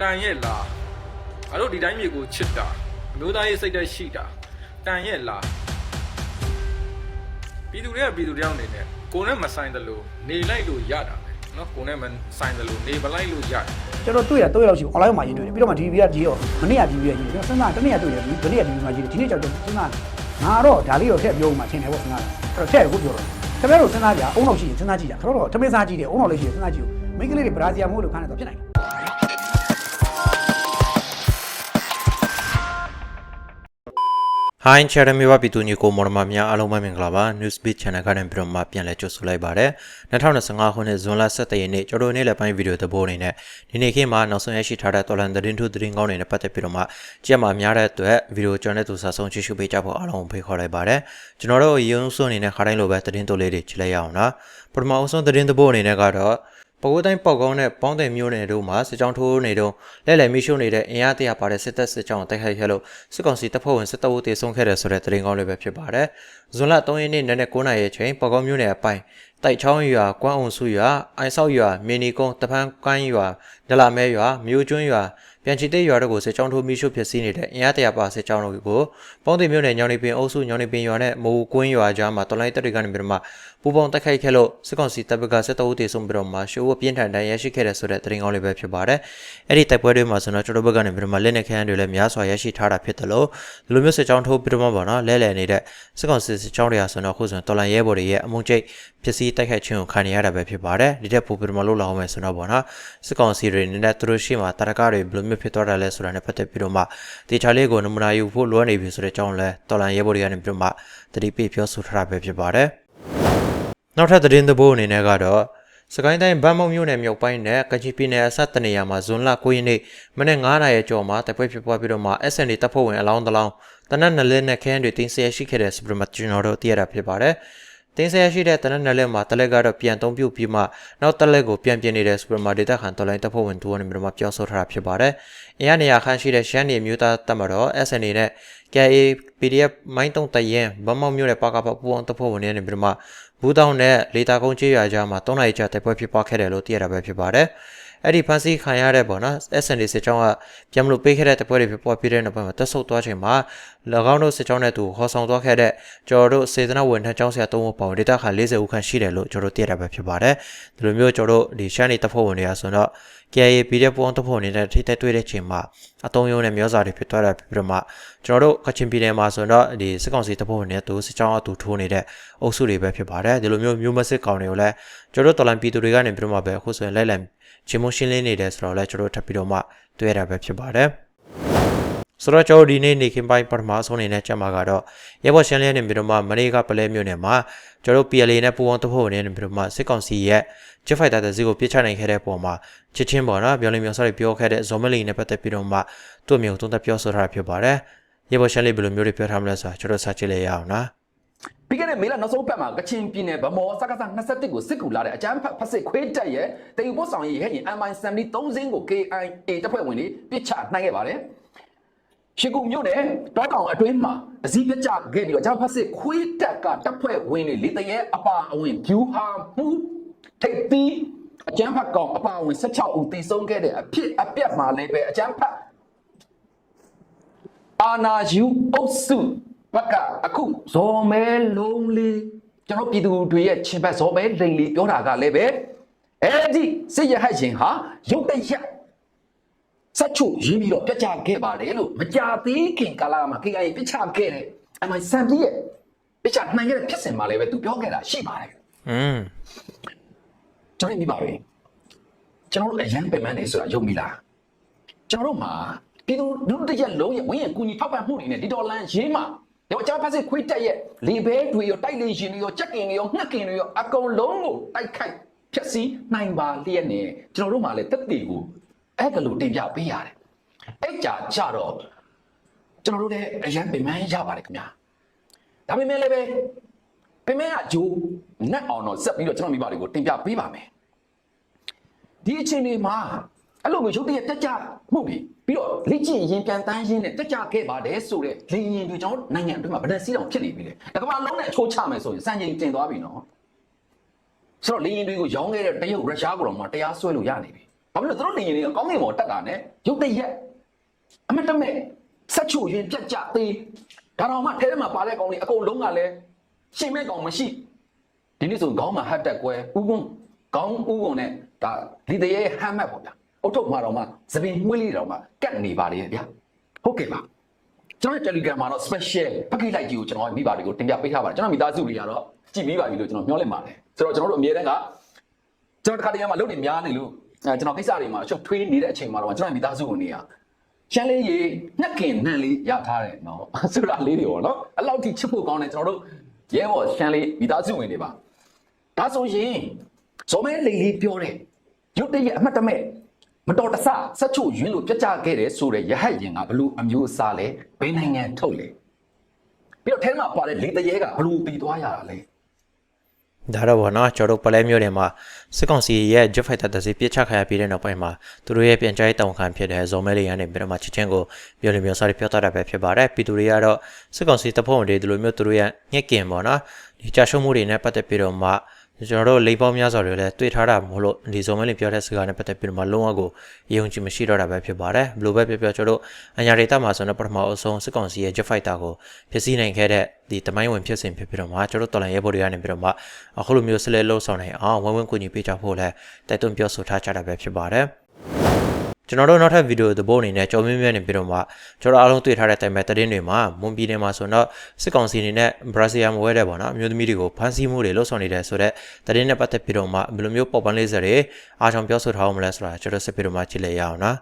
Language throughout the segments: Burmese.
တန်ရဲ့လားငါတို့ဒီတိုင်းမြေကိုချစ်တာအမျိုးသားရေးစိတ်ဓာတ်ရှိတာတန်ရဲ့လားပြည်သူတွေကပြည်သူတယောက်အနေနဲ့ကိုယ်နဲ့မဆိုင်တယ်လို့နေလိုက်လို့ရတာပဲเนาะကိုယ်နဲ့မဆိုင်တယ်လို့နေမလိုက်လို့ရတယ် ကျွန်တော်တွေ့ရတွေ့ရောက်ရှိ online မှာရေးတွေ့တယ်ပြီးတော့မှ TV ကကြီးရောမနေ့က TV ကကြီးတယ်ကျွန်တော်စဉ်းစားတနေ့ကတွေ့တယ်ဒီနေ့က TV မှာကြီးတယ်ဒီနေ့ကြောက်တယ်စဉ်းစားငါတော့ဒါလေးတော့ထည့်ပြောမှထင်တယ်ပေါ့စဉ်းစားအဲ့တော့ထည့်ကိုပြောတော့ခင်ဗျားတို့စဉ်းစားကြအုံတော့ရှိရင်စဉ်းစားကြည့်ကြခတော့တော့တမင်းစားကြည့်တယ်အုံတော့လေးရှိရင်စဉ်းစားကြည့်ဦးမိန်းကလေးတွေဘရာဇီယာမို့လို့ခါနေတော့ဖြစ်နိုင် ဟိုင်းချာရမီဝပီတူညီကိုမော်ရမများအားလုံးပဲမင်္ဂလာပါ Newsbeat Channel ကနေပြီးတော့မှပြန်လည်ကြိုဆိုလိုက်ပါတယ်2025ခုနှစ်ဇွန်လ17ရက်နေ့ကျွန်တော်နေ့လည်းပိုင်းဗီဒီယိုသဘောအနေနဲ့ဒီနေ့ခေတ်မှာနောက်ဆုံးရရှိထားတဲ့တော်လန်သတင်းထုသတင်းကောင်းတွေနဲ့ပတ်သက်ပြီးတော့မှကြည့်မှများတဲ့အတွက်ဗီဒီယိုကျွန်တော်တို့စာဆုံးကြည့်ရှုပေးကြဖို့အားလုံးကိုဖိတ်ခေါ်လိုက်ပါတယ်ကျွန်တော်တို့ရုံးစွန်းအနေနဲ့ခါတိုင်းလိုပဲသတင်းတိုလေးတွေကြည့်လိုက်ရအောင်နော်ပထမအဆုံးသတင်းသဘောအနေနဲ့ကတော့ ပကိုးတိုင်းပေါက်ကောင်းတဲ့ပေါင်းတယ်မျိုးနယ်တို့မှာစစ်ကြောင်းထိုးနေတော့လဲလှယ်မိရှုနေတဲ့အင်အားတရပါတဲ့စစ်တပ်စစ်ကြောင်းကိုတိုက်ခိုက်ခဲ့လို့စစ်ကောင်စီတပ်ဖွဲ့ဝင်စစ်တပ်ဦးတေဆုံးခဲ့တယ်ဆိုတဲ့သတင်းကောင်းလေးပဲဖြစ်ပါတယ်။ဇွန်လ3ရက်နေ့နနက်9:00နာရီအချိန်ပေါက်ကောင်းမျိုးနယ်အပိုင်းတိုက်ချောင်းရွာကွမ်းအောင်စုရွာအိုင်ဆောက်ရွာမီနီကုန်းတပန်းကွမ်းရွာဒလာမဲရွာမြို့ကျွန်းရွာပြန်ချီတဲ့ရွာတို့ကိုစစ်ကြောင်းထိုးမိရှုဖြစ်စီနေတဲ့အင်အားတရပါစစ်ကြောင်းတို့ကိုပေါင်းတယ်မျိုးနယ်ညောင်နေပင်အုပ်စုညောင်နေပင်ရွာနဲ့မိုးကွင်းရွာကြားမှာတော်လိုင်းတပ်တွေကနေပြီးတော့မှပူပေါင်းတိုက်ခိုက်ခဲ့လို့စစ်ကောင်စီတပ်ဘက်ကစစ်တပ်ဦးတေဆုံးပြီးတော့မှရှိုးဝပြင်းထန်တန်ရရှိခဲ့တဲ့ဆိုတဲ့သတင်းကောင်းလေးပဲဖြစ်ပါတယ်။အဲ့ဒီတိုက်ပွဲတွေမှာဆိုတော့ကျွန်တော်ဘက်ကနေပြီးတော့မှလက်နက်ခဲယမ်းတွေလည်းများစွာရရှိထားတာဖြစ်တယ်လို့ဒီလိုမျိုးစစ်ကြောင်းထိုးပြီးတော့မှပေါ့နော်လဲလှယ်နေတဲ့စစ်ကောင်စီစစ်ကြောင်းတွေဟာဆိုတော့ခုဆိုရင်တော်လန်ရဲဘော်တွေရဲ့အမုန်းကျိတ်ဖြစ်စီတိုက်ခိုက်ခြင်းကိုခံရတာပဲဖြစ်ပါတယ်။ဒီတက်ပို့ပြီးတော့မှလို့လာအောင်မယ်ဆိုတော့ပေါ့နော်စစ်ကောင်စီတွေနေတဲ့သူတို့ရှိမှတရကတွေဘယ်လိုမျိုးဖြစ်သွားတာလဲဆိုတာနဲ့ပတ်သက်ပြီးတော့မှတေချာလေးကိုနမူနာယူဖို့လိုအပ်နေပြီဆိုတဲ့အကြောင်းလဲတော်လန်ရဲဘော်တွေကနေပြီးတော့မှတတိပိပြောဆိုထားတာပဲဖြစ်ပါတယ်။နောက်ထပ်သတင်းသဘောအနေနဲ့ကတော့စကိုင်းတိုင်းဗန်းမောက်မြို့နယ်မြောက်ပိုင်းနဲ့ကချင်ပြည်နယ်အစပ်တနေရာမှာဇွန်လ9ရက်နေ့မနေ့9နာရီကျော်မှာတပ်ပွဲဖြစ်ပွားပြီးတော့မှ SND တပ်ဖွဲ့ဝင်အလောင်းတလောင်းတနက်နလဲနဲ့ခန်းတွေတင်ဆက်ရှိခဲ့တဲ့စပရမကျွန်တော်တို့သိရတာဖြစ်ပါတယ်။ တင်ဆက်ရှိတဲ့တနက်နလဲမှာတလက်ကတော့ပြန်သုံးပြုတ်ပြီးမှနောက်တလက်ကိုပြန်ပြင်းနေတဲ့စပရမဒေတာခန်တော်လိုင်းတပ်ဖွဲ့ဝင်တို့ကနေပြီးတော့မှပြောဆိုထားတာဖြစ်ပါတယ်။အင်ရနေရာခန့်ရှိတဲ့ရှမ်းနေမျိုးသားတပ်မတော် SND နဲ့ KA PDF မိုင်းတုံတရင်ဗမောက်မြို့နယ်ပါကပပူအောင်တပ်ဖွဲ့ဝင်တွေနေပြီးတော့မှဘူးတောင်းနဲ့လေတာကုန်းကျေးရွာကြားမှာ3နာရီကြာတိုက်ပွဲဖြစ်ပွားခဲ့တယ်လို့သိရတာပဲဖြစ်ပါတယ်။ အဲ့ဒီဖန်စီခံရတဲ့ပေါ့နော် SND စစ်ကြောင်းကပြန်မလို့ပေးခဲ့တဲ့တိုက်ပွဲတွေဖြစ်ပွားပြီးတဲ့နောက်ပိုင်းမှာတက်ဆုပ်သွားချိန်မှာ၎င်းတို့စစ်ကြောင်းနဲ့တူခေါ်ဆောင်သွားခဲ့တဲ့ကျော်တို့စေတနာဝန်ထမ်းကျောင်းဆရာ၃ဦးပေါင်းဒေတာခါ40ဦးခန့်ရှိတယ်လို့ကျွန်တော်တို့သိရတာပဲဖြစ်ပါတယ်။ဒီလိုမျိုးကျွန်တော်တို့ဒီရှမ်းနေတပ်ဖွဲ့ဝင်တွေကဆိုတော့ KA PDF ပုံတပ်ဖွဲ့နေတဲ့ထိတက်တွေ့တဲ့ချိန်မှာအတုံးရုံးနဲ့မျောစာတွေဖြစ်သွားတာပြီးတော့မှကျွန်တော်တို့ကချင်ပြည်နယ်မှာဆိုတော့ဒီစစ်ကောင်စီတပ်ဖွဲ့ဝင်တွေတူစစ်ကြောင်းအတူထိုးနေတဲ့အုပ်စုတွေပဲဖြစ်ပါတယ်ဒီလိုမျိုးမျိုးမစစ်ကောင်တွေကိုလည်းကျွန်တော်တို့တော်လန်ပြည်သူတွေကနေပြီးတော့မှပဲအခုဆိုရင်လိုက်လံ ချင်းမရှင်းလင်းနေတယ်ဆိုတော့လည်းကျွန်တော်တို့ထပ်ပြီးတော့မှတွေ့ရတာပဲဖြစ်ပါတယ်ဆိုတော့ကျွန်တော်ဒီနေ့နေခင်ပိုင်းပထမဆုံးအနေနဲ့ကြက်မှာကတော့ရဲဘော်ရှင်းလင်းနေပြီးတော့မှမနေ့ကပလဲမြို့နယ်မှာကျွန်တော်တို့ PLA နဲ့ပူပေါင်းတပ်ဖွဲ့ဝင်တွေနေပြီးတော့မှစစ်ကောင်စီရဲ့ Jet Fighter တစည်းကိုပြစ်ချနိုင်ခဲ့တဲ့ပုံမှာချစ်ချင်းပေါ့နော်ပြောလိမ့်မျိုးဆော်ပြောခဲ့တဲ့ Zomeli နဲ့ပတ်သက်ပြီးတော့မှသူ့အမျိုးသုံးသပ်ပြောဆိုထားတာဖြစ်ပါတယ်ရေပေါ်ရှန်လေးဘယ်လိုမျိုးတွေပြောထားမလဲဆိုတာကျွန်တော်စကြည့်လိုက်ရအောင်နော် ပြီးခဲ့တဲ့မေလနောက်ဆုံးပတ်မှာကချင်ပြည်နယ်ဗမော်စကားစ21ကိုစစ်ကူလာတဲ့အကြမ်းဖက်ဖက်စစ်ခွေးတက်ရဲ့တေယူပို့ဆောင်ရေးဟဲ့ရင် MI73 စင်းကို KIA တပ်ဖွဲ့ဝင်တွေပြစ်ချနိုင်ခဲ့ပါတယ်ရှီကူမြို့နယ်တောတောင်အတွင်းမှာအစည်းပြကြခဲ့ပြီးတော့အကြမ်းဖက်စစ်ခွေးတက်ကတပ်ဖွဲ့ဝင်တွေလေတရဲအပါအဝင်ဖြူဟာမှုထိပ်သီးအကြမ်းဖက်ကောင်အပါအဝင်16ဦးတည်ဆုံးခဲ့တဲ့အဖြစ်အပျက်မှာလည်းပဲအကြမ်းဖက်အာနာယူအုပ်စု ဘက်ကအခုဇော်မဲလုံးလေးကျွန်တော်ပြည်သူတွေရဲ့ချင်းဘက်ဇော်မဲလိန်လေးပြောတာကလည်းပဲအဲ့ဒီစစ်ရဟတ်ရှင်ဟာရုတ်တရက်ဆက်ချုပ်ရင်းပြီးတော့ပြတ်ချခဲ့ပါတယ်လို့မကြသေးခင်ကာလမှာ KIA ပြတ်ချခဲ့တဲ့အမိုင်စံပြီးရဲ့ပြတ်ချနိုင်ခဲ့တဲ့ဖြစ်စဉ်မှာလည်းပဲသူပြောခဲ့တာရှိပါတယ်อืมကျွန်တော်မြင်ပါပြီကျွန်တော်တို့အရန်ပင်မန်းနေဆိုတာယုံပြီလားကျွန်တော်တို့မှာပြည်သူလူထုတစ်ရက်လုံးရဲ့ဝင်းရကူညီထောက်ပံ့မှုတွေနဲ့ဒီဒေါ်လန်ရေးမှာ ရောအကြမ်းဖက်စစ်ခွေးတက်ရဲ့လေဘဲတွေရောတိုက်လေရှင်တွေရောကြက်ကင်တွေရောငှက်ကင်တွေရောအကုန်လုံးကိုတိုက်ခိုက်ဖျက်ဆီးနိုင်ပါလျက်နဲ့ကျွန်တော်တို့မှလည်းတက်တီကိုအဲ့ဒါလိုတင်ပြပေးရတယ်အဲ့ကြကြတော့ကျွန်တော်တို့လည်းအရန်ပင်မန်းရပါတယ်ခင်ဗျာဒါပေမဲ့လည်းပဲပင်မန်းကဂျိုးနက်အောင်တော့ဆက်ပြီးတော့ကျွန်တော်မိဘတွေကိုတင်ပြပေးပါမယ်ဒီအချိန်တွေမှာ အဲ့လိုမျိုးရုပ်တရက်တက်ကြမှုပြီပြီးတော့လက်ကျင့်ရင်ပြန်တန်းရင်းနဲ့တက်ကြခဲ့ပါတယ်ဆိုတော့လင်းရင်တွေကျွန်တော်နိုင်ငံအတွင်းမှာဗဒက်စီးတောင်ဖြစ်နေပြီလေတကမ္ဘာလုံးနဲ့ချိုးချမယ်ဆိုရင်စံချိန်တင်သွားပြီနော်ဆိုတော့လင်းရင်တွေကိုရောင်းခဲ့တဲ့တရုတ်ရုရှားကိုတော့မှတရားစွဲလို့ရနေပြီဘာဖြစ်လို့သူတို့နေရင်တွေကကောင်းကင်ပေါ်တက်တာနဲ့ရုတ်တရက်အမတ်တမဲ့ဆက်ချိုရင်ပြက်ကြသေးဒါတော့မှထဲထဲမှာပါတဲ့ကောင်တွေအကုန်လုံးကလည်းရှင်မဲ့ကောင်မရှိဒီနေ့ဆိုခေါင်းမှာဟတ်တက်ကွဲဥကုန်းခေါင်းဥကုန်းနဲ့ဒါဒီတရေဟမ်းမတ်ပေါ့ဗျာ အုတ်ထုတ်မှာတော့မှသပင်မွေးလေးတော့မှကတ်နေပါလေဗျာဟုတ်ကဲ့ပါကျွန်တော် Telegram မှာတော့ special ပကိလိုက်ကြီးကိုကျွန်တော်မိဘတွေကိုတင်ပြပေးထားပါတယ်ကျွန်တော်မိသားစုတွေကတော့ကြည်ပြီးပါပြီလို့ကျွန်တော်မျှော်လင့်ပါတယ်ဆိုတော့ကျွန်တော်တို့အမြဲတမ်းကကျွန်တော်တစ်ခါတည်းကမှလုပ်နေများနေလို့အဲကျွန်တော်ကိစ္စတွေမှာရှုပ်ထွေးနေတဲ့အချိန်မှာတော့ကျွန်တော်မိသားစုဝင်နေရရှမ်းလေးရေညက်ကင်နှံလေးရထားတယ်နော်ဆိုတာလေးတွေပေါ့နော်အဲ့လောက်ထိချစ်ဖို့ကောင်းတယ်ကျွန်တော်တို့ရဲဘော်ရှမ်းလေးမိသားစုဝင်တွေပါဒါဆိုရင်ဇော်မဲလိန်လေးပြောတယ်ရုတ်တရက်အမှတ်တမဲ့ မတော်တဆဆက်ချုပ်ယွင်းလို့ပြတ်ကျခဲ့တယ်ဆိုတဲ့ရဟတ်ရင်ကဘလို့အမျိုးအစားလဲဘယ်နိုင်ငံထုတ်လဲပြီးတော့ထဲမှာပါတဲ့လေတရေကဘလို့ပြီးသွားရတာလဲဒါတော့ဗောနော်ကျွန်တော်တို့ပလဲမျိုးတွေမှာစစ်ကောင်စီရဲ့ Jet Fighter တစ်စီးပြစ်ချခရပြီးတဲ့နောက်ပိုင်းမှာသူတို့ရဲ့ပြန်ကြားရေးတောင်ခံဖြစ်တဲ့ဇော်မဲလေးရနေပြီးတော့မှချက်ချင်းကိုပြောနေမျိုးစားတွေပြောတတ်တာပဲဖြစ်ပါတယ်ပြည်သူတွေကတော့စစ်ကောင်စီတပ်ဖွဲ့ဝင်တွေဒီလိုမျိုးသူတို့ရဲ့ညက်ကင်ဗောနော်ဒီကြာရှုံးမှုတွေနဲ့ပတ်သက်ပြီးတော့မှ ကျွန်တော်တို့လိပ်ပေါင်းများစွာတွေလည်းတွေ့ထားတာမဟုတ်လို့ဒီဇော်မဲလေးပြောတဲ့စကားနဲ့ပတ်သက်ပြီးတော့မှလုံးဝကိုယုံကြည်မရှိတော့တာပဲဖြစ်ပါတယ်ဘယ်လိုပဲပြောပြောကျွန်တော်တို့အညာဒေတာမှာဆိုတော့ပထမအဆုံးစစ်ကောင်စီရဲ့ Jet Fighter ကိုဖြစ်စည်းနိုင်ခဲ့တဲ့ဒီတမိုင်းဝင်ဖြစ်စဉ်ဖြစ်ပြီးတော့မှကျွန်တော်တို့တော်လန်ရဲဘော်တွေကနေပြီးတော့မှအခုလိုမျိုးဆလဲလှုပ်ဆောင်နိုင်အောင်ဝင်းဝင်းကူညီပေးကြဖို့လဲတိုက်တွန်းပြောဆိုထားကြတာပဲဖြစ်ပါတယ် ကျွန်တော်တို့နောက်ထပ်ဗီဒီယိုသဘောအနေနဲ့ကြော်မြင့်မြတ်နေပြီးတော့မှကျွန်တော်အားလုံးတွေ့ထားတဲ့တိုင်မဲ့သတင်းတွေမှာမွန်ပြည်နယ်မှာဆိုတော့စစ်ကောင်စီအနေနဲ့ဘရာဇီးယားမဝဲတဲ့ပေါ့နော်အမျိုးသမီးတွေကိုဖမ်းဆီးမှုတွေလှုပ်ဆောင်နေတယ်ဆိုတော့သတင်းနဲ့ပတ်သက်ပြီးတော့မှဘယ်လိုမျိုးပေါ်ပန်းလေးစတွေအားချောင်ပြောဆိုထားအောင်မလဲဆိုတာကျွန်တော်စစ်ပြီးတော့မှကြည့်လိုက်ရအောင်နော်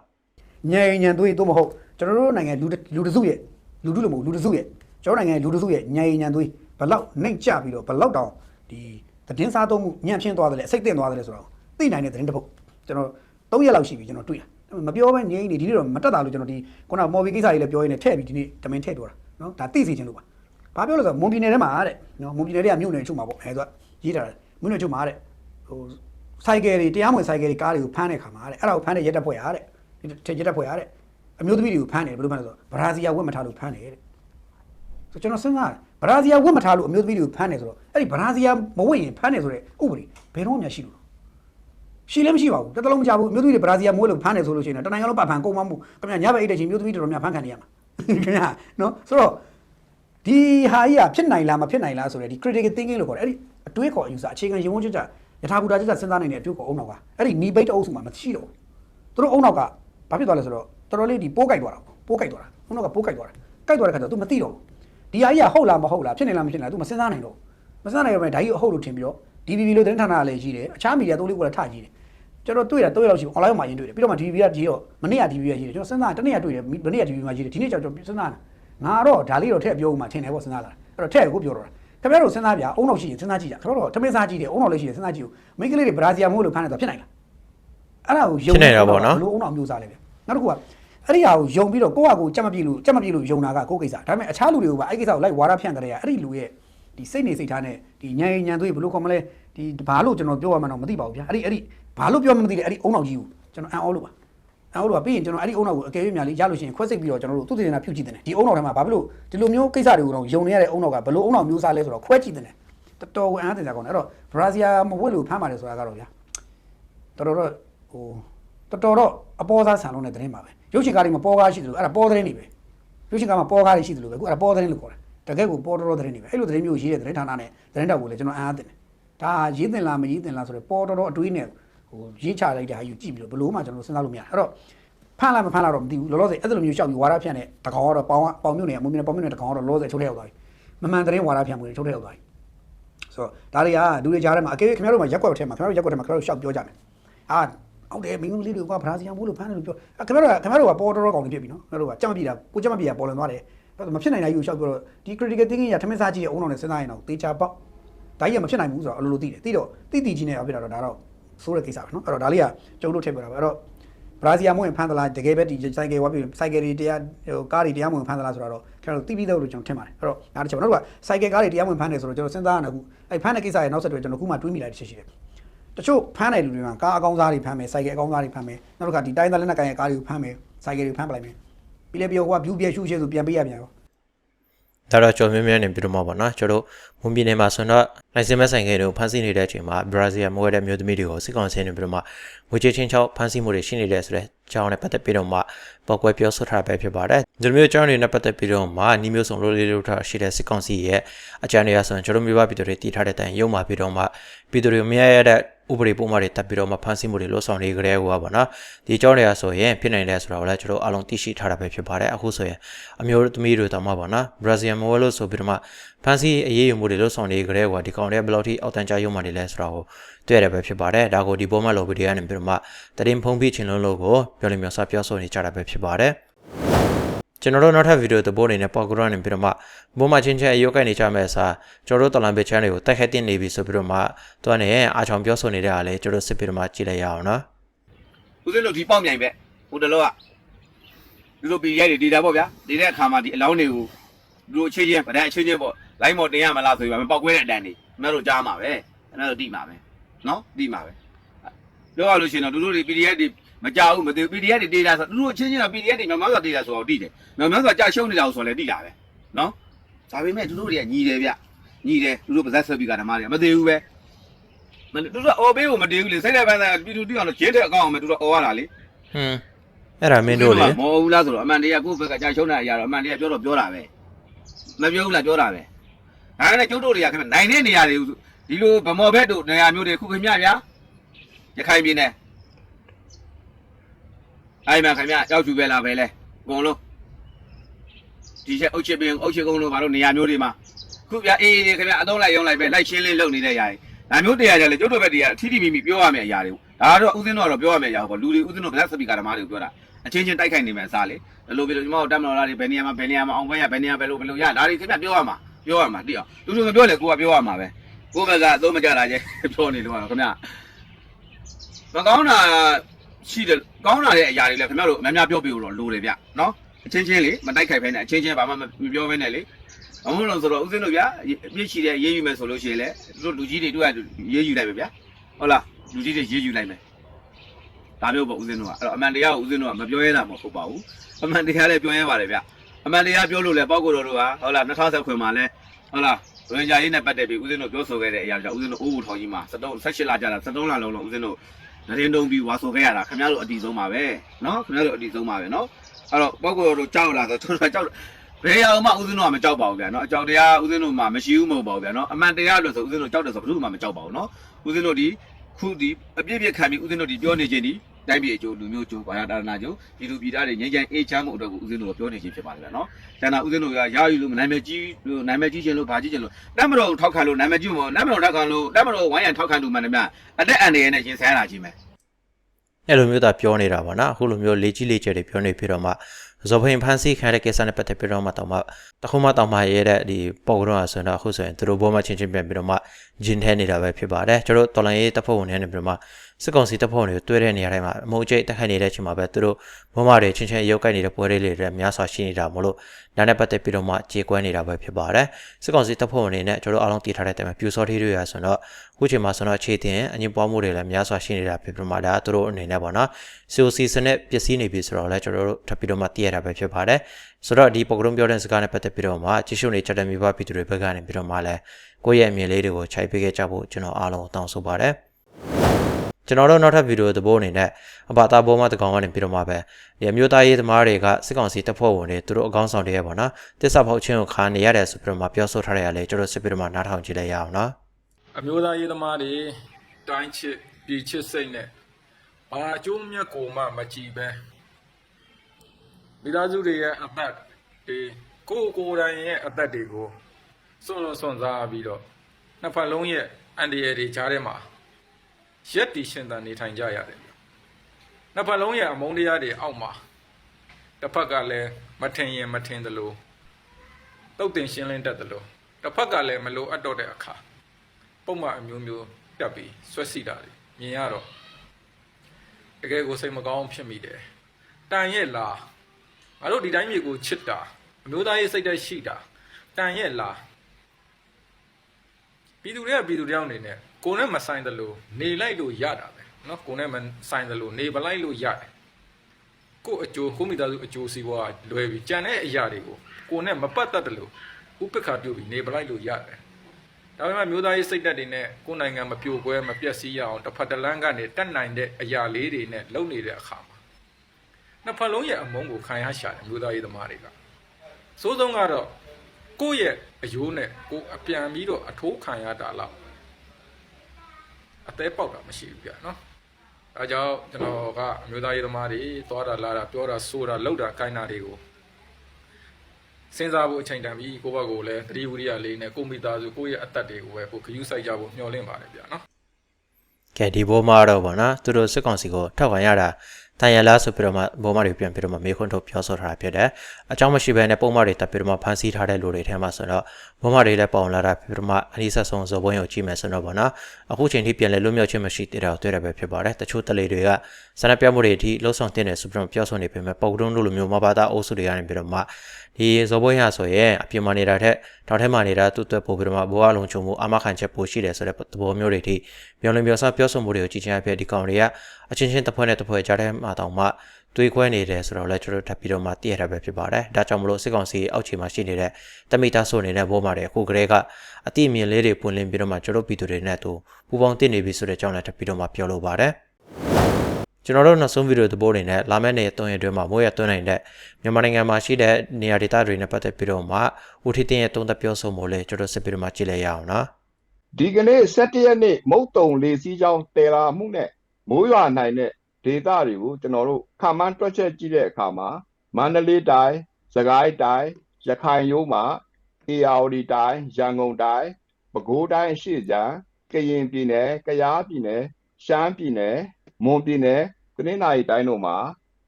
ညံညံသွေးသို့မဟုတ်ကျွန်တော်တို့နိုင်ငံလူတစ်လူတစ်စုရဲ့လူထုလို့မဟုတ်လူတစ်စုရဲ့ကျွန်တော်နိုင်ငံလူတစ်စုရဲ့ညံညံသွေးဘလောက်နှိမ့်ကျပြီးတော့ဘလောက်တောင်ဒီသတင်းစားသုံးမှုညံ့ဖျင်းသွားတယ်လေအစိတ်သင့်သွားတယ်ဆိုတော့သိနိုင်တဲ့သတင်းတစ်ပုဒ်ကျွန်တော်၃ရက်လောက်ရှိပြီကျွန်တော်တွေ့တာ မပြောဘဲငြိမ်းနေဒီနေ့တော့မတက်တာလို့ကျွန်တော်ဒီခုနမော်ဘီကိစ္စကြီးလည်းပြောရင်းနဲ့ထည့်ပြီးဒီနေ့တမင်ထည့်ပြောတာနော်ဒါသိစီခြင်းလို့ပါဘာပြောလို့ဆိုတော့မွန်ပြည်နယ်ထဲမှာတဲ့နော်မွန်ပြည်နယ်ထဲကမြို့နယ်ချုပ်မှာပေါ့အဲဆိုရေးတာမြို့နယ်ချုပ်မှာတဲ့ဟိုစိုက်ကယ်တွေတရားမဝင်စိုက်ကယ်တွေကားတွေကိုဖမ်းတဲ့ခါမှာတဲ့အဲ့ဒါကိုဖမ်းတဲ့ရက်တပ်ဖွဲ့ရတဲ့ဒီရက်တပ်ဖွဲ့ရတဲ့အမျိုးသမီးတွေကိုဖမ်းတယ်ဘယ်လိုဖမ်းလဲဆိုတော့ဗရာဇီယာဝတ်မထားလို့ဖမ်းတယ်တဲ့ဆိုကျွန်တော်စဉ်းစားတယ်ဗရာဇီယာဝတ်မထားလို့အမျိုးသမီးတွေကိုဖမ်းတယ်ဆိုတော့အဲ့ဒီဗရာဇီယာမဝတ်ရင်ဖမ်းတယ်ဆိုတဲ့ဥပဒေဘယ်တော့မှမရှိဘူး ရှိလည်းမရှိပါဘူးတစ်တလုံးမကြဘူးအမျိုးသမီးတွေဗရာဇီယာမဝတ်လို့ဖမ်းတယ်ဆိုလို့ရှိရင်တော့တနိုင်ငံလုံးပတ်ဖန်ကုန်မမှုခင်ဗျာညဘက်အိတ်တဲ့ချိန်မျိုးသမီးတွေတော်များဖမ်းခံနေရမှာခင်ဗျာနော်ဆိုတော့ဒီဟာကြီးကဖြစ်နိုင်လားမဖြစ်နိုင်လားဆိုတဲ့ဒီ critical thinking လို့ခေါ်တယ်အဲ့ဒီအတွေးခေါ်အယူဆအခြေခံရင်ဝန်းချကြယထာဘူတာကျစဉ်းစားနိုင်တဲ့အတွေးခေါ်အုံနောက်ကအဲ့ဒီနီဘိတ်တအုပ်စုမှာမရှိတော့ဘူးသူတို့အုံနောက်ကဘာဖြစ်သွားလဲဆိုတော့တော်တော်လေးဒီပိုးကြိုက်သွားတာပိုးကြိုက်သွားတာအုံနောက်ကပိုးကြိုက်သွားတယ်ကြိုက်သွားတဲ့ခါကျတော့ तू မသိတော့ဘူးဒီအကြီးကဟုတ်လားမဟုတ်လားဖြစ်နေလားမဖြစ်နေလား तू မစဉ်းစားနိုင်တော့ဘူးမစဉ်းစားနိုင်ရမယ်ဒါကြီးအဟုတ်လို့ထင်ပြီးတော့ DVB လို့သတင်းဌာနကလည်းရှိတယ်အခြားမီဒီယာသုံးလေးခုလည်းထကြည့်တယ် ကျွန်တော်တွေ့တာတွေ့ရတော့ရှိ online မှာရင်းတွေ့တယ်ပြီးတော့မှ DVB ကကြီးတော့မနေ့က DVB ကကြီးတယ်ကျွန်တော်စဉ်းစားတနေ့ကတွေ့တယ်မနေ့က DVB မှာကြီးတယ်ဒီနေ့ကျတော့ကျွန်တော်စဉ်းစားတာငါတော့ဒါလေးတော့ထည့်ပြောဦးမှာထင်တယ်ပေါ့စဉ်းစားလာအဲ့တော့ထည့်ကိုပြောတော့တာခင်ဗျားတို့စဉ်းစားပြအုံနောက်ရှိရင်စဉ်းစားကြည့်ကြခင်ဗျားတို့ထမင်းစားကြည့်တယ်အုံနောက်လည်းရှိတယ်စဉ်းစားကြည့်ဦးမိန်းကလေးတွေဘရာဇီယာမို့လို့ဖမ်းတယ်ဆိုဖြစ်နိုင်လားအဲ့ဒါကိုယုံဘလို့အုံနောက်မျိုးစားလဲဗျနောက်တစ်ခုကအဲ့ဒီဟာကိုယုံပြီးတော့ကိုယ့်ဟာကိုယ်ကြက်မပြည့်လို့ကြက်မပြည့်လို့ယုံတာကကိုယ့်ကိစ္စဒါပေမဲ့အခြားလူတွေကိုပါအဲ့ကိစ္စကိုလိုက်ဝါရဖြန့်ကြတဲ့အဲ့ဒီလူရဲ့ဒီစိတ်နေစိတ်ထားနဲ့ဒီညံညံသွေးဘလို့ခေါ်မလဲဒီဘာလို့ကျွန်တော်ပြောရမှန်းတော့မသိပါဘူးဗျာအဲ့ဒီအဲ့ဒီ ဘာလို့ပြောမှမသိတဲ့အဲ့ဒီအုံနောက်ကြီးကိုကျွန်တော်အံ့ဩလို့ပါအံ့ဩလို့ပါပြီးရင်ကျွန်တော်အဲ့ဒီအုံနောက်ကိုအကယ်၍များလေးရလို့ရှိရင်ခွဲစိတ်ပြီးတော့ကျွန်တော်တို့သူတည်နေတာပြုတ်ကြည့်တယ်ဒီအုံနောက်ထဲမှာဘာဖြစ်လို့ဒီလိုမျိုးကိစ္စတွေကိုတော့ယုံနေရတဲ့အုံနောက်ကဘလို့အုံနောက်မျိုးစားလဲဆိုတော့ခွဲကြည့်တယ်တော်တော်ကိုအံ့တင်ကြကောင်းတယ်အဲ့တော့ဘရာဇီယာမဝတ်လို့ဖမ်းပါတယ်ဆိုတာကတော့ဗျာတော်တော်တော့ဟိုတော်တော်တော့အပေါ်စားဆန်လုံးတဲ့သတင်းပါပဲရုပ်ရှင်ကားတွေမှာပေါ်ကားရှိတယ်လို့အဲ့ဒါပေါ်သတင်းတွေပဲရုပ်ရှင်ကားမှာပေါ်ကားတွေရှိတယ်လို့ပဲအခုအဲ့ဒါပေါ်သတင်းလို့ခေါ်တယ်တကယ်ကိုပေါ်တော်တော်သတင်းတွေပဲအဲ့လိုသတင်းမျိုးရေးတဲ့သတင်းဌာနနဲ့သတင်းတောက်ကိုလည်းကျွန်တော်အံ့အားတင်တယ်ဒါရေးတင်လားမရေးတင်လားဆိုတော့ပေါ်တော်တော်အတွေးနဲ့ ဟိုရေးချလိုက်တဲ့ဟာယူကြည့်ပြီးတော့ဘလို့မှကျွန်တော်စဉ်းစားလို့မရအဲ့တော့ဖမ်းလားမဖမ်းလားတော့မသိဘူးလောလောဆယ်အဲ့လိုမျိုးရှောက်ပြီးဝါရဖြန့်တဲ့တကောင်ကတော့ပေါင်ပေါင်မြို့နယ်အမွေးမြို့နယ်ပေါင်မြို့နယ်တကောင်ကတော့လောလောဆယ်ချုပ်ထည့်ရောက်သွားပြီမမှန်သတင်းဝါရဖြန့်မှုတွေချုပ်ထည့်ရောက်သွားပြီဆိုတော့ဒါတွေကလူတွေကြားထဲမှာအကယ်၍ခင်ဗျားတို့မှာရက်ွက်ထဲမှာခင်ဗျားတို့ရက်ွက်ထဲမှာခင်ဗျားတို့ရှောက်ပြောကြမယ်အာဟုတ်တယ်မင်းကလေးတွေကဗရာဇီယာမို့လို့ဖမ်းတယ်လို့ပြောခင်ဗျားတို့ကခင်ဗျားတို့ကပေါ်တော်တော်ကောင်တွေဖြစ်ပြီနော်ခင်ဗျားတို့ကကြက်မပြေတာကိုကြက်မပြေတာပေါ်လွန်သွားတယ်မဖြစ်နိုင်တာယူရှောက်ပြောတော့ဒီ critical thinking ရထမင်းစားကြည့်ရဲ့အုံတော်နဲ့စဉ်းစားရင်တော့တေချာပေါက်ဒါကြီးကမဖြစ်နိုင်ဘူးဆိုတော့အလိုလိုသိတယ်သိတော့သိသိချင်းနဲ့ဖြစ်တာတော့ဒါတော့ ဆိုးတဲ့ကိစ္စပဲနော်အဲ့တော့ဒါလေးကကျုပ်တို့ထည့်ပြတာပဲအဲ့တော့ဘရာဇီယာမို့ရင်ဖမ်းသလားတကယ်ပဲဒီစိုက်ကယ်ဝါပြီးစိုက်ကယ်တွေတရားဟိုကားတွေတရားမဝင်ဖမ်းသလားဆိုတော့ကျွန်တော်သိပြီးတော့လို့ကျွန်တော်ထင်ပါတယ်အဲ့တော့ဒါတစ်ချက်ပါနောက်တစ်ခုကစိုက်ကယ်ကားတွေတရားမဝင်ဖမ်းတယ်ဆိုတော့ကျွန်တော်စဉ်းစားရတာခုအဲ့ဖမ်းတဲ့ကိစ္စရဲ့နောက်ဆက်တွဲကျွန်တော်ခုမှတွေးမိလိုက်တစ်ချက်ရှိတယ်တချို့ဖမ်းတဲ့လူတွေကကားအကောင်းစားတွေဖမ်းမယ်စိုက်ကယ်အကောင်းစားတွေဖမ်းမယ်နောက်တစ်ခါဒီတိုင်းသားလက်နက်ကိုင်ရဲ့ကားတွေကိုဖမ်းမယ်စိုက်ကယ်တွေဖမ်းပလိုက်မယ်ပြီးလဲပြီးတော့ဟိုက view ပြည့်ရှုရှေ့ဆိုပြန်ပေးရပြန်ရော ဒါတော့ကျော်မြင်းမြန်းနေပြီးတော့မှာပေါ့နော်ကျွန်တော်မွန်ပြည်နယ်မှာဆိုတော့နိုင်စင်မဆိုင်ခဲ့တို့ဖမ်းဆီးနေတဲ့အချိန်မှာဘရာဇီးမွေးတဲ့မျိုးသမီးတွေကိုစစ်ကောင်စီနေပြီးတော့မှငွေကြေးချင်းချောက်ဖမ်းဆီးမှုတွေရှိနေတယ်ဆိုတဲ့အကြောင်းနဲ့ပတ်သက်ပြီးတော့မှပောက်ကွဲပြောဆိုထားပဲဖြစ်ပါတယ်ဒီလိုမျိုးအကြောင်းတွေနဲ့ပတ်သက်ပြီးတော့မှညီမျိုးစုံလိုလေးလိုထားရှိတဲ့စစ်ကောင်စီရဲ့အကြံတွေအရဆိုရင်ကျွန်တော်မျိုးပါပြည်သူတွေတည်ထားတဲ့တိုင်ရုံမှာပြီးတော့မှပြည်သူတွေမရရတဲ့ ဥပဒေပုံမှန်တွေတက်ပြီးတော့မှဖမ်းဆီးမှုတွေလို့ဆောင်နေကြတဲ့ဟိုပါပေါ့နော်ဒီအကြောင်းတွေကဆိုရင်ဖြစ်နိုင်တယ်ဆိုတာကိုလည်းကျွန်တော်အားလုံးသိရှိထားတာပဲဖြစ်ပါတယ်အခုဆိုရင်အမျိုးသမီးတွေတောင်မှပေါ့နော်ဘရာဇီးမဝဲလို့ဆိုပြီးတော့မှဖမ်းဆီးအရေးယူမှုတွေလို့ဆောင်နေကြတဲ့ဟိုဒီကောင်တွေဘယ်လောက်ထိအောက်တန်းကြရုံမှနေလဲဆိုတာကိုတွေ့ရပဲဖြစ်ပါတယ်ဒါကိုဒီပေါ်မှာလိုဗီဒီယိုကနေပြီးတော့မှတရင်ဖုံးပြချင်လို့လို့ကိုပြောလိမ့်မျိုးစပြောဆိုနေကြတာပဲဖြစ်ပါတယ် ကျွန်တော်တို့နောက်ထပ်ဗီဒီယိုသဘောအနေနဲ့ပေါက်ကတော့နေပြီးတော့မှဘုံမချင်းချင်းအယုတ်ကိုက်နေကြမဲ့အစားကျွန်တော်တို့တလန်ပေချမ်းတွေကိုတက်ခက်တင်နေပြီဆိုပြီးတော့မှသူကနေအာချောင်ပြောဆိုနေတဲ့အားလေကျွန်တော်စစ်ပြီးတော့မှကြည့်လိုက်ရအောင်နော်ဦးစင်းတို့ဒီပေါက်မြိုင်ပဲဟိုတလောကဒီလိုပြည်ရိုက်တွေဒေတာပေါ့ဗျာဒေတဲ့အခါမှာဒီအလောင်းတွေကိုဒီလိုအချင်းချင်းဗဒန်အချင်းချင်းပေါ့လိုင်းမော်တင်ရမလားဆိုပြီးမပောက်ကွဲတဲ့အတန်တွေခင်ဗျားတို့ကြားမှာပဲခင်ဗျားတို့တိမှာပဲနော်တိမှာပဲပြောရလို့ရှိရင်တော့သူတို့တွေ PDF တွေ မကြောက်ဘူးမသိဘူး PDF တွေဒေတာဆိုသူတို့အချင်းချင်းက PDF တွေမြန်မာဆိုဒေတာဆိုတော့တိတယ်မြန်မာဆိုကြာရှုံးနေတာဆိုလည်းတိတာပဲနော်ဒါပေမဲ့သူတို့တွေကညီတယ်ဗျညီတယ်သူတို့ပါဇက်ဆက်ပြီးကဓမ္မတွေကမသိဘူးပဲမသူတို့အော်ဘေးကိုမတည်ဘူးလေစိတ်နဲ့ပန်းသားပြည်သူတိအောင်လို့ဂျင်းတဲ့အကောင့်အောင်ပဲသူတို့အော်ရတာလေဟွန်းအဲ့ဒါမင်းတို့လေမဟုတ်ဘူးလားဆိုတော့အမှန်တရားကိုယ့်ဘက်ကကြာရှုံးတာအရာတော့အမှန်တရားပြောတော့ပြောတာပဲမပြောဘူးလားပြောတာပဲဒါနဲ့ကျုပ်တို့တွေကခင်ဗျနိုင်တဲ့နေရာတွေဒီလိုဗမော်ဘက်တို့နေရာမျိုးတွေခုခင်ဗျဗျာရခိုင်ပြည်နယ် အဲ့မှာခင်ဗျကြောက်ချူပဲလားပဲလဲအကုန်လုံးဒီချက်အုတ်ချစ်ပင်အုတ်ချစ်ကုန်းတို့ဘာလို့နေရာမျိုးတွေမှာခုဗျာအေးအေးခင်ဗျအသုံးလိုက်ရုံလိုက်ပဲလိုက်ရှင်းလင်းလုပ်နေတဲ့ຢာတွေဒါမျိုးတရားကြလေကျုပ်တို့ဘက်တွေကထီထီမိမိပြောရမယ့်အရာတွေဒါတော့ဦးစင်းတို့ကတော့ပြောရမယ့်အရာပေါ့လူတွေဦးစင်းတို့ဗလက်စပီကာဓမ္မတွေကိုပြောတာအချင်းချင်းတိုက်ခိုက်နေမယ်အစားလေဒီလိုပြီးတော့ကျွန်တော်တို့တတ်မတော်လားတွေဘယ်နေရာမှာဘယ်နေရာမှာအောင်ပွဲရဘယ်နေရာဘယ်လိုဘယ်လိုရဒါတွေခင်ဗျပြောရမှာပြောရမှာတိအောင်လူလူမပြောလေကိုကပြောရမှာပဲကိုဘက်ကအသုံးမကြတာကျပြောနေလို့ကတော့ခင်ဗျမကောင်းတာ ရှိတယ်ကောင်းတာတဲ့အရာတွေလည်းခင်ဗျတို့အများများပြောပြလို့တော့လိုတယ်ဗျနော်အချင်းချင်းလေမတိုက်ခိုက်ဖဲနဲ့အချင်းချင်းဘာမှမပြောဖဲနဲ့လေအမှုလို့ဆိုတော့ဦးစင်းတို့ဗျာအပြစ်ရှိတဲ့ရေးယူမယ်ဆိုလို့ရှိရင်လေတို့လူကြီးတွေတို့ကရေးယူလိုက်ပဲဗျာဟုတ်လားလူကြီးတွေရေးယူလိုက်မယ်ဒါမျိုးပေါ့ဦးဇင်းတို့ကအဲ့တော့အမှန်တရားကိုဦးဇင်းတို့ကမပြောရဲတာမဟုတ်ပါဘူးအမှန်တရားလည်းပြောရဲပါတယ်ဗျအမှန်တရားပြောလို့လည်းပေါ့ကိုတော်တို့ကဟုတ်လား2010ခွင်မှာလည်းဟုတ်လားဝင်ကြရေးနဲ့ပတ်သက်ပြီးဦးဇင်းတို့ပြောဆိုခဲ့တဲ့အရာကြောင့်ဦးဇင်းတို့အိုးဘူထောင်ကြီးမှာ73 18လကြာတာ73လလုံးလုံးဦးဇင်းတို့သ တင်းတုံးပြီးဝါဆိုခဲ့ရတာခင်ဗျားတို့အတီဆုံးပါပဲနော်ခင်ဗျားတို့အတီဆုံးပါပဲနော်အဲ့တော့ပေါ့ကိုတော်တို့ကြောက်လာဆိုသူတို့ကြောက်ဘယ်ရောက်မှဦးဇင်းတို့ကမကြောက်ပါဘူးဗျာနော်အကြောက်တရားဦးဇင်းတို့မှမရှိဘူးမဟုတ်ပါဘူးဗျာနော်အမှန်တရားလို့ဆိုဦးဇင်းတို့ကြောက်တယ်ဆိုဘယ်သူမှမကြောက်ပါဘူးနော်ဦးဇင်းတို့ဒီခုဒီအပြည့်ပြည့်ခံပြီးဦးဇင်းတို့ဒီပြောနေခြင်းဒီ တိုင်းပြည်အကျိုးလူမျိုးကျိုးဘာသာတာနာကျိုးဒီလူပြည်သားတွေငြိမ်းချမ်းအေးချမ်းမှုအတွက်ကိုဦးဇင်းတို့ပြောနေခြင်းဖြစ်ပါတယ်ဗျာနော်တဏ္ဍဦးဇင်းတို့ကရာယူလို့နာမည်ကြီးလို့နာမည်ကြီးခြင်းလို့ဘာကြီးခြင်းလို့တမတော်ထောက်ခံလို့နာမည်ကြီးမို့နမတော်ထောက်ခံလို့တမတော်ဝိုင်းရန်ထောက်ခံလို့မှန်တယ်ဗျအသက်အန္တရာယ်နဲ့ရင်ဆိုင်ရတာကြီးမယ်အဲ့လိုမျိုးသာပြောနေတာပေါ့နော်အခုလိုမျိုးလေကြီးလေကျယ်တွေပြောနေပြီးတော့မှဇော်ဖိန်ဖန်စီခံတဲ့ကိစ္စနဲ့ပတ်သက်ပြီးတော့မှတောင်မှတခုမှတောင်မှရဲတဲ့ဒီပုံကတော့ဆိုတော့အခုဆိုရင်သူတို့ဘောမှချင်းချင်းပြန်ပြီးတော့မှဂျင်းထဲနေတာပဲဖြစ်ပါတယ်ကျွန်တော်တော်လိုင်းရေးတပ်ဖွဲ့ဝင်တွေနဲ့ပြီးတော့မှ စစ်ကောင်စီတပ်ဖွဲ့ဝင်တွေကိုတွေ့တဲ့နေရာတိုင်းမှာအမုန်းကျိတ်တက်ခိုက်နေတဲ့အချိန်မှာပဲသူတို့ဘောမှတွေချင်းချင်းရုပ်ကိုက်နေတဲ့ပွဲတွေတွေလည်းများစွာရှိနေတာမလို့ဒါနဲ့ပတ်သက်ပြီးတော့မှကြေကွဲနေတာပဲဖြစ်ပါတယ်စစ်ကောင်စီတပ်ဖွဲ့ဝင်တွေနဲ့ကျွန်တော်အားလုံးတည်ထားတဲ့တိုင်မှာပြူစောထီးတွေရဆိုတော့အခုချိန်မှာဆိုတော့အခြေတင်အငင်းပွားမှုတွေလည်းများစွာရှိနေတာဖြစ်ပြီးမှဒါသူတို့အနေနဲ့ပေါ့နော် COC စနစ်ပျက်စီးနေပြီဆိုတော့လည်းကျွန်တော်တို့ထပ်ပြီးတော့မှသိရတာပဲဖြစ်ပါတယ်ဆိုတော့ဒီပုံကရုံးပြောတဲ့စကားနဲ့ပတ်သက်ပြီးတော့မှကြည့်ရှုနေချက်တဲ့မိဘပြည်သူတွေဘက်ကနေပြီးတော့မှလည်းကိုယ့်ရဲ့အမြင်လေးတွေကိုခြိုက်ပေးခဲ့ကြဖို့ကျွန်တော်အားလုံးတောင်းဆိုပါတယ် ကျွန်တော်တို့နောက်ထပ်ဗီဒီယိုသဘောအနေနဲ့အပါတာဘောမှာတကောင်ကနေပြီးတော့မှပဲဒီအမျိုးသားရေးသမားတွေကစစ်ကောင်စီတပ်ဖွဲ့ဝင်တွေသူတို့အကောင်းဆောင်တွေရဲ့ပေါ့နော်တစ္ဆာဖောက်ချင်းကိုခါနေရတယ်ဆိုပြီးတော့မှပြောဆိုထားရလေကျွန်တော်စစ်ပြီးတော့မှနားထောင်ကြည့်လိုက်ရအောင်နော်အမျိုးသားရေးသမားတွေတိုင်းချစ်ပြည်ချစ်စိတ်နဲ့ဘာအကျိုးမြတ်ကိုမှမကြည်ပဲမိသားစုတွေရဲ့အသက်ဒီကိုယ်ကိုယ်တိုင်ရဲ့အသက်တွေကိုစွန့်လွတ်စွန့်စားပြီးတော့နှစ်ဖက်လုံးရဲ့အန်ဒီရယ်တွေကြားထဲမှာ ရက်တီရှင်သန်နေထိုင်ကြရတယ်နှစ်ဖက်လုံးရဲ့အမုန်းတရားတွေအောက်မှာတစ်ဖက်ကလည်းမထင်ရင်မထင်သလိုတုတ်တင်ရှင်းလင်းတတ်သလိုတစ်ဖက်ကလည်းမလိုအပ်တော့တဲ့အခါပုံမှန်အမျိုးမျိုးတက်ပြီးဆွဲစီတာတွေမြင်ရတော့တကယ်ကိုစိတ်မကောင်းဖြစ်မိတယ်တန်ရဲ့လားငါတို့ဒီတိုင်းမြေကိုချစ်တာအမျိုးသားရေးစိတ်ဓာတ်ရှိတာတန်ရဲ့လားပြည်သူတွေကပြည်သူတယောက်အနေနဲ့ ကိုယ်နဲ့မဆိုင်တယ်လို့နေလိုက်လို့ရတာပဲเนาะကိုယ်နဲ့မဆိုင်တယ်လို့နေပလိုက်လို့ရတယ်ကိုယ်အကျိုးကိုမိသားစုအကျိုးစီးပွားလွယ်ပြီးကြံတဲ့အရာတွေကိုကိုယ်နဲ့မပတ်သက်တယ်လို့ ဥပက္ခပြုတ်ပြီးနေပလိုက်လို့ရတယ်ဒါပေမဲ့မျိုးသားရေးစိတ်ဓာတ်တွေနဲ့ကိုယ်နိုင်ငံမပြိုကွဲမပျက်စီးရအောင်တစ်ဖက်တစ်လမ်းကနေတက်နိုင်တဲ့အရာလေးတွေနဲ့လုပ်နေတဲ့အခါမှာနှစ်ဖက်လုံးရဲ့အမုန်းကိုခံရရှာတယ်မျိုးသားရေးသမားတွေကစိုးဆုံးကတော့ကိုယ့်ရဲ့အယိုးနဲ့ကိုယ်အပြန်ပြီးတော့အထိုးခံရတာလောက် အသေးပေါက်တာမရှိဘူးပြနော်အဲကြောင့်ကျွန်တော်ကအမျိုးသားရေးသမားတွေသွားတာလာတာပြောတာဆိုတာလှုပ်တာကိုင်းတာတွေကိုစဉ်းစားဖို့အချိန်တန်ပြီကိုယ့်ဘက်ကိုလည်းသတိဝိရိယလေးနဲ့ကိုယ့်မိသားစုကိုယ့်ရဲ့အသက်တွေကိုပဲကိုယ်ခယူးဆိုင်ကြဖို့မျှော်လင့်ပါတယ်ဗျာနော်ကဲဒီဘောမှာတော့ဗောနော်သူတို့စစ်ကောင်စီကိုထောက်ခံရတာ တန်ရလားဆိုပြီးတော့မှဘောမတွေပြန်ပြီးတော့မှမေခွန်းထုတ်ပြောဆိုထားတာဖြစ်တယ်အကြောင်းမရှိဘဲနဲ့ပုံမှန်တွေတက်ပြီးတော့မှဖန်ဆီးထားတဲ့လူတွေထဲမှာဆိုတော့ဘောမတွေလည်းပေါင်လာတာပြီးတော့မှအနည်းဆက်ဆုံးဇော်ဘုံရုံကြည့်မယ်ဆိုတော့ဗောနော်အခုချိန်ထိပြန်လဲလွတ်မြောက်ခြင်းမရှိသေးတာကိုတွေ့ရပဲဖြစ်ပါတယ်တချို့တလေတွေကစနပြမှုတွေအထိလှုပ်ဆောင်တင်တယ်ဆိုပြီးတော့ပြောဆိုနေပေမဲ့ပုတ်တုံးတို့လိုမျိုးမဘာသာအုပ်စုတွေကနေပြီးတော့မှ ဒီဇော်ဘုံရဆိုရင်အပြင်မှာနေတာထက်တောင်ထဲမှာနေတာသူ့အတွက်ပို့ပြီးတော့မှဘောအလုံးချုံမှုအမခံချက်ပိုရှိတယ်ဆိုတဲ့သဘောမျိုးတွေအထိပြောလင်းပြောစားပြောဆိုမှုတွေကိုကြည့်ချင်အဖြစ်ဒီကောင်တွေကအချင်းချင်းတစ်ဖွဲ့နဲ့တစ်ဖွဲ့ကြားထဲမှာတောင်မှတွေးခွဲနေတယ်ဆိုတော့လည်းကျွန်တော်တို့ထပ်ပြီးတော့မှသိရတာပဲဖြစ်ပါတယ်။ဒါကြောင့်မလို့စစ်ကောင်စီအောက်ခြေမှာရှိနေတဲ့တမိသားဆိုနေတဲ့ဘောမှာတွေအခုကလေးကအတိအမြင်လေးတွေပွင့်လင်းပြီးတော့မှကျွန်တော်တို့ပြည်သူတွေနဲ့အတူပူးပေါင်းတည်နေပြီဆိုတဲ့အကြောင်းလည်းထပ်ပြီးတော့မှပြောလိုပါတယ်။ ကျွန်တော်တို့နောက်ဆုံးဗီဒီယိုသဘောတွေနဲ့လာမယ့်နေ့3ရက်အတွင်းမှာမိုးရသွင်းနိုင်တဲ့မြန်မာနိုင်ငံမှာရှိတဲ့နေရာဒေသတွေနဲ့ပတ်သက်ပြီးတော့မှဦးထီတင်ရဲ့တုံးသက်ပြောဆိုမှုလေးကျွန်တော်စစ်ပြီးတော့မှကြည့်လိုက်ရအောင်နော်ဒီကနေ့17ရက်နေ့မုတ်တုံလေးစီးကြောင်းတယ်လာမှုနဲ့မိုးရွာနိုင်တဲ့ဒေသတွေကိုကျွန်တော်တို့ခါမှန်းတွက်ချက်ကြည့်တဲ့အခါမှာမန္တလေးတိုင်း၊စကိုင်းတိုင်း၊ရခိုင်ရိုးမှာအေရဝတီတိုင်း၊ရန်ကုန်တိုင်း၊ပဲခူးတိုင်းအရှေ့ခြမ်းကရင်ပြည်နယ်၊ကယားပြည်နယ်၊ရှမ်းပြည်နယ်၊ မွန်ပြည်နယ်၊တနင်္သာရီတိုင်းတို့မှာ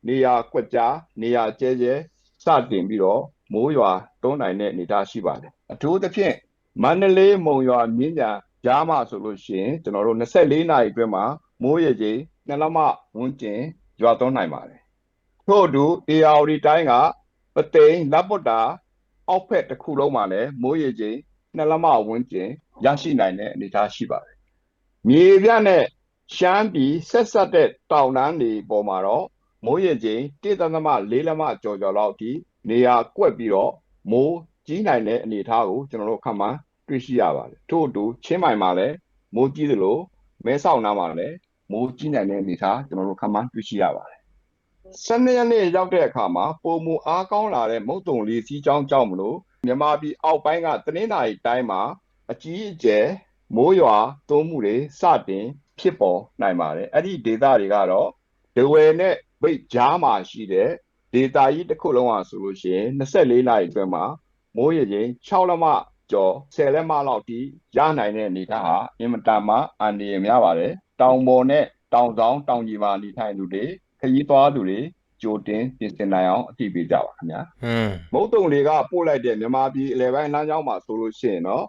နေရာကွက်ကြားနေရာကျဲကျဲစတင်ပြီးတော့မိုးရွာတွန်းနိုင်တဲ့အနေအထားရှိပါတယ်အထူးသဖြင့်မန္တလေးမုံရွာမြင်းညာကြားမှာဆိုလို့ရှိရင်ကျွန်တော်တို့24နာရီအတွင်းမှာမိုးရေချိန်နှစ်လမဝန်းကျင်ရွာသွန်းနိုင်ပါတယ်ထို့အတူ ARD တိုင်းကပသိမ်လက်ပုတ္တာအောက်ဖက်တစ်ခုလုံးမှာလည်းမိုးရေချိန်နှစ်လမဝန်းကျင်ရရှိနိုင်တဲ့အနေအထားရှိပါတယ်မြေပြန့်နဲ့ ရှမ်းပြည်ဆက်ဆက်တဲ့တောင်တန်းတွေပေါ်မှာတော့မိုးရေချိန်1.4လမကျော်ကျော်လောက်အထိနေရာကွက်ပြီးတော့မိုးကြီးနိုင်တဲ့အနေအထားကိုကျွန်တော်တို့ခန့်မှန်းတွေ့ရှိရပါတယ်ထို့အတူချင်းမိုင်မှာလည်းမိုးကြီးသလိုမဲဆောက်နားမှာလည်းမိုးကြီးနိုင်တဲ့အနေအထားကျွန်တော်တို့ခန့်မှန်းတွေ့ရှိရပါတယ်12ရက်နေ့ရောက်တဲ့အခါမှာပုံမူအားကောင်းလာတဲ့မုတ်တုံလေးစီးကြောင်းကြောင့်မလို့မြန်မာပြည်အောက်ပိုင်းကတနင်္သာရီတိုင်းမှာအကြီးအကျယ်မိုးရွာသွန်းမှုတွေစတင် ဖြစ်ပေါ်နိုင်ပါတယ်အဲ့ဒီဒေသတွေကတော့ဒဝယ်နဲ့ဗိတ်ကြားမှာရှိတဲ့ဒေသကြီးတစ်ခုလုံးဟာဆိုလို့ရှိရင်24နာရီအတွင်းမှာမိုးရေချိန်6လက်မကျော်10လက်မလောက်ထိရနိုင်တဲ့အနေအထားဟာအင်မတန်မှအန္တရာယ်များပါတယ်။တောင်ပေါ်နဲ့တောင်ဆောင်တောင်ကြီးမှာနေထိုင်သူတွေခရီးသွားသူတွေကြိုတင်ပြင်ဆင်နိုင်အောင်အသိပေးကြပါခင်ဗျာ။ဟွန်း။မုတ်တုံတွေကပို့လိုက်တဲ့မြန်မာပြည်အလဲပိုင်းလမ်းကြောင်းမှာဆိုလို့ရှိရင်တော့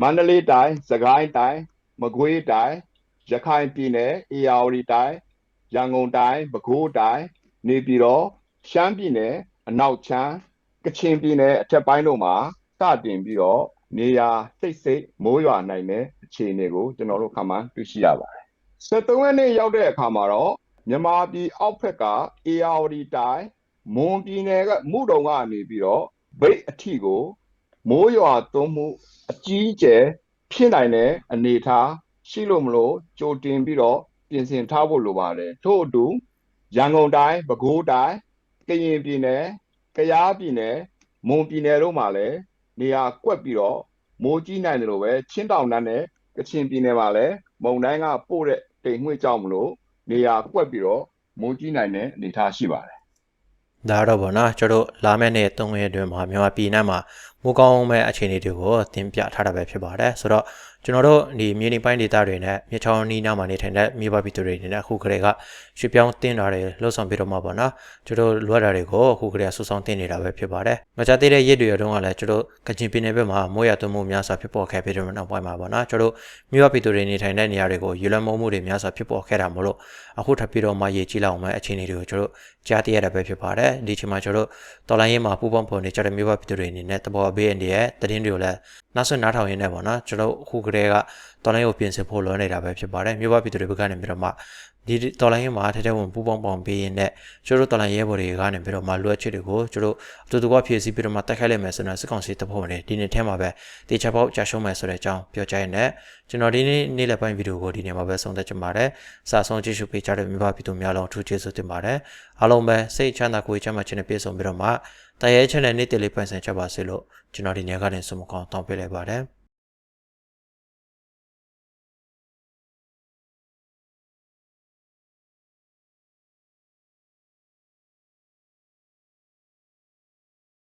မန္တလေးတိုင်း၊စကိုင်းတိုင်း၊မကွေးတိုင်း၊ ရခိုင်ပြည်နယ်၊အေရဝတီတိုင်း၊ရန်ကုန်တိုင်း၊ပဲခူးတိုင်း၊နေပြည်တော်၊ရှမ်းပြည်နယ်အနောက်ချမ်းကချင်ပြည်နယ်အထက်ပိုင်းတို့မှာစတင်ပြီးတော့နေရာစိတ်စိတ်မိုးရွာနိုင်တဲ့အခြေအနေကိုကျွန်တော်တို့ခန့်မှန်းတွေ့ရှိရပါတယ်။73ရက်နေ့ရောက်တဲ့အခါမှာတော့မြန်မာပြည်အောက်ဖက်က ARD တိုင်းမွန်ပြည်နယ်ကမှုတုံကနေပြီးတော့ဗိတ်အထီကိုမိုးရွာသွန်းမှုအကြီးအကျယ်ဖြစ်နိုင်တဲ့အနေအထား ရှိလို့မလို့ကြိုတင်ပြီးတော့ပြင်ဆင်ထားဖို့လိုပါတယ်။ထို့အတူရန်ကုန်တိုင်းပဲခူးတိုင်းကရင်ပြည်နယ်ကယားပြည်နယ်မွန်ပြည်နယ်တို့မှာလည်းနေရာကွက်ပြီးတော့မိုးကြီးနိုင်တယ်လို့ပဲချင်းတောင်တန်းနဲ့ကချင်ပြည်နယ်မှာလည်းမုန်တိုင်းကပို့တဲ့တိမ်ငွေ့ကြောင့်မလို့နေရာကွက်ပြီးတော့မိုးကြီးနိုင်တဲ့အနေအထားရှိပါတယ်ဒါတော့ဗောနော်ကျွန်တော်တို့လာမယ့်နေ့3ရက်အတွင်းမှာမြန်မာပြည်နယ်မှာမိုးကောင်းမဲ့အခြေအနေတွေကိုတင်ပြထားတာပဲဖြစ်ပါတယ်ဆိုတော့ ကျွန်တော်တို့ဒီမြေနေပိုင်းဒေသတွေနဲ့မြေချောင်းနီးနားမှာနေထိုင်တဲ့မြို့ပပြည်သူတွေနေနဲ့အခုကလေးကရွှေပြောင်းတင်တာတွေလှုပ်ဆောင်ပြီးတော့မှာပေါ့နော်ကျွန်တော်လိုအပ်တာတွေကိုအခုကလေးကဆူဆောင်တင်နေတာပဲဖြစ်ပါတယ်မကြသေးတဲ့ရက်တွေတုန်းကလည်းကျွန်တော်ကချင်ပြည်နယ်ဘက်မှာမိုးရသွန်းမှုများစွာဖြစ်ပေါ်ခဲ့ပြီးတော့နောက်ပိုင်းမှာပေါ့နော်ကျွန်တော်မြို့ပပြည်သူတွေနေထိုင်တဲ့နေရာတွေကိုရေလွှမ်းမိုးမှုတွေများစွာဖြစ်ပေါ်ခဲ့တာမို့လို့ အခုထပ်ပြီးတော့မှရေကြီးလောက်အောင်မဲ့အခြေအနေတွေကိုကျွန်တော်ကြားသိရတာပဲဖြစ်ပါတယ်ဒီချိန်မှာကျွန်တော်တော်လိုင်းရေးမှာပူပေါင်းဖော်နေကြတဲ့မြို့ပပြည်သူတွေအနေနဲ့တဘောဘေးအနေနဲ့တရင်တွေကိုလည်းနောက်ဆက်နားထောင်ရင်းနဲ့ပေါ့နော်ကျွန်တော်အခုကလေးက တော်လိုင်းကိုပြင်ဆင်ဖို့လွန်နေတာပဲဖြစ်ပါတယ်မြို့ပပြည်သူတွေဘက်ကနေပြီးတော့မှဒီတော်လိုင်းရေးမှာထဲထဲဝင်ပူပေါင်းပေါင်းပေးရင်းနဲ့ကျတို့တော်လိုင်းရဲဘော်တွေကနေပြီးတော့မှလွှဲချစ်တွေကိုကျတို့အတူတူကဖြည့်ဆည်းပြီးတော့မှတိုက်ခိုက်လိုက်မယ်ဆိုတော့စစ်ကောင်စီတပ်ဖွဲ့ဝင်တွေဒီနေ့ထဲမှာပဲတေချာပေါက်ကြာရှုံးမယ်ဆိုတဲ့အကြောင်းပြောကြားရင်းနဲ့ကျွန်တော်ဒီနေ့နေ့လည်ပိုင်းဗီဒီယိုကိုဒီနေ့မှာပဲဆုံးသက်ချင်ပါတယ်စာဆုံးကြည့်ရှုပေးကြတဲ့မိဘပြည်သူများလုံးအထူးကျေးဇူးတင်ပါတယ်အားလုံးပဲစိတ်ချမ်းသာကိုယ်ချမ်းသာခြင်းနဲ့ပြည့်စုံပြီးတော့မှတရေချမ်းတဲ့နေ့တည်လေးပိုင်ဆိုင်ကြပါစေလို့ကျွန်တော်ဒီနေ့ကနေဆုမကောင်းတောင်းပေးလိုက်ပါတယ်